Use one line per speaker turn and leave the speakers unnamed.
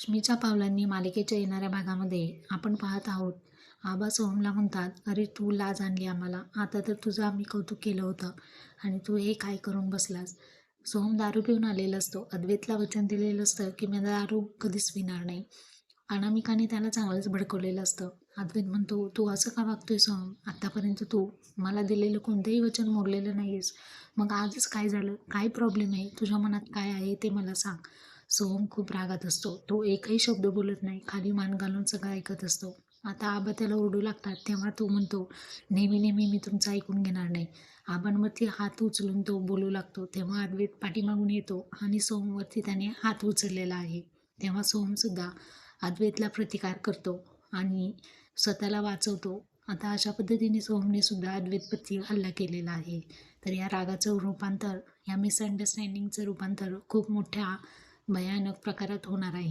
लक्ष्मीच्या पावलांनी मालिकेच्या येणाऱ्या भागामध्ये आपण पाहत आहोत. आबा सोहमला म्हणतात अरे तू लाज आणली आम्हाला. आता तर तुझं आम्ही कौतुक केलं होतं आणि तू हे काय करून बसलास? सोहम दारू पिऊन आलेला असतो. अद्वैतला वचन दिलेलं असतं की मी दारू कधीच पिणार नाही. अनामिकाने त्याला चांगलंच भडकवलेलं असतं. अद्वैत म्हणतो तू असं का वागतोय सोहम? आत्तापर्यंत तू मला दिलेलं कोणतंही वचन मोडलेलं नाही आहेस मग आजच काय झालं? काय प्रॉब्लेम आहे? तुझ्या मनात काय आहे ते मला सांग. सोहम खूप रागात असतो. तो एकही शब्द बोलत नाही खाली मान घालून सगळं ऐकत असतो. आता आबा त्याला ओरडू लागतात तेव्हा तो म्हणतो नेहमी नेहमी मी तुमचं ऐकून घेणार नाही. आबांवरती हात उचलून तो बोलू लागतो तेव्हा अद्वैत पाठीमागून येतो आणि सोहमवरती त्याने हात उचललेला आहे. तेव्हा सोहमसुद्धा अद्वैतला प्रतिकार करतो आणि स्वतःला वाचवतो. आता अशा पद्धतीने सोहमने सुद्धा अद्वैतपती हल्ला केलेला आहे. तर या रागाचं रूपांतर या मिसअंडरस्टँडिंगचं रूपांतर खूप मोठ्या भयानक प्रकारात होणार आहे.